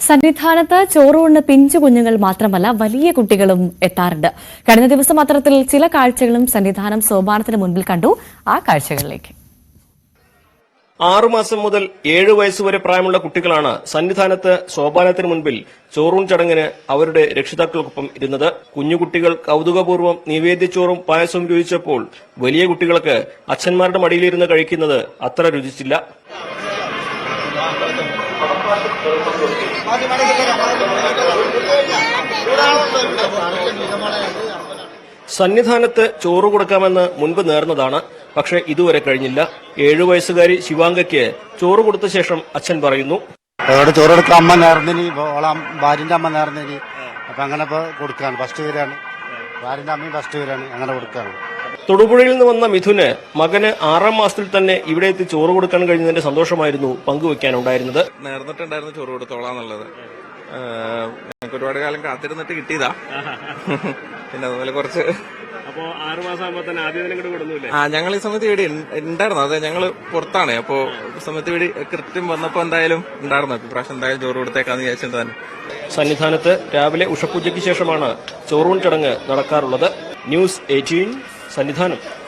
സന്നിധാനത്ത് ചോറൂണ് പിഞ്ചു കുഞ്ഞുങ്ങൾ മാത്രമല്ല വലിയ കുട്ടികളും എത്താറുണ്ട്. കഴിഞ്ഞ ദിവസം അത്തരത്തിൽ ചില കാഴ്ചകളും സന്നിധാനം സോപാനത്തിന് മുൻപിൽ കണ്ടു. ആ കാഴ്ചകളിലേക്ക്. ആറുമാസം മുതൽ ഏഴ് വയസ്സുവരെ പ്രായമുള്ള കുട്ടികളാണ് സന്നിധാനത്ത് സോപാനത്തിന് മുൻപിൽ ചോറൂൺ ചടങ്ങിന് അവരുടെ രക്ഷിതാക്കൾക്കൊപ്പം ഇരുന്നത്. കുഞ്ഞുകുട്ടികൾ കൗതുകപൂർവം നിവേദ്യച്ചോറും പായസവും രുചിച്ചപ്പോൾ വലിയ കുട്ടികൾക്ക് അച്ഛന്മാരുടെ മടിയിലിരുന്ന് കഴിക്കുന്നത് അത്ര രുചിച്ചില്ല. സന്നിധാനത്ത് ചോറ് കൊടുക്കാമെന്ന് മുൻപ് നേർന്നതാണ്. പക്ഷേ ഇതുവരെ കഴിഞ്ഞില്ല. ഏഴു വയസ്സുകാരി ശിവാംഗയ്ക്ക് ചോറ് കൊടുത്ത ശേഷം അച്ഛൻ പറയുന്നു അവിടെ ചോറ് കൊടുക്കാൻ അമ്മ നേർന്നിനി ഓളാം ഭാര്യന്റെ അമ്മ നേർന്നിനി. അപ്പൊ അങ്ങനെ ഇപ്പൊ കൊടുക്കാണ്. ഫസ്റ്റ് പേരാണ് ഭാര്യന്റെ അമ്മയും ഫസ്റ്റ് പേരാണ് അങ്ങനെ കൊടുക്കാണ്. തൊടുപുഴയിൽ നിന്ന് വന്ന മിഥുന് മകന് ആറാം മാസത്തിൽ തന്നെ ഇവിടെ എത്തി ചോറ് കൊടുക്കാൻ കഴിഞ്ഞതിന്റെ സന്തോഷമായിരുന്നു പങ്കുവെക്കാനുണ്ടായിരുന്നത്. നേർന്നിട്ടുണ്ടായിരുന്നു ചോറ് കൊടുത്തോളാന്നുള്ളത്. എന്നുള്ളത് ഞങ്ങൾക്ക് ഒരുപാട് കാലം കാത്തിരുന്നിട്ട് കിട്ടിയതാ. പിന്നെ അതുപോലെ കുറച്ച് അപ്പോ ആറ് മാസം ആകുമ്പോ തന്നെ ആദ്യം ഇങ്ങോട്ട് കൊടുന്നില്ലേ? ആ ഞങ്ങൾ ഈ സമയത്ത് ഇവിടെ ഉണ്ടായിരുന്നു അതെ ഞങ്ങൾ പുറത്താണ്. അപ്പോ സമയത്ത് ഇവിടെ കൃത്യം വന്നപ്പോ എന്തായാലും ഉണ്ടായിരുന്നു. ഇപ്രാവശ്യം എന്തായാലും ചോറ് കൊടുത്തേക്കാന്ന് വിചാരിച്ചിട്ട് തന്നെ. സന്നിധാനത്ത് രാവിലെ ഉഷപൂജയ്ക്ക് ശേഷമാണ് ചോറൂൺ ചടങ്ങ് നടക്കാറുള്ളത്. News eighteen Sannidhanam.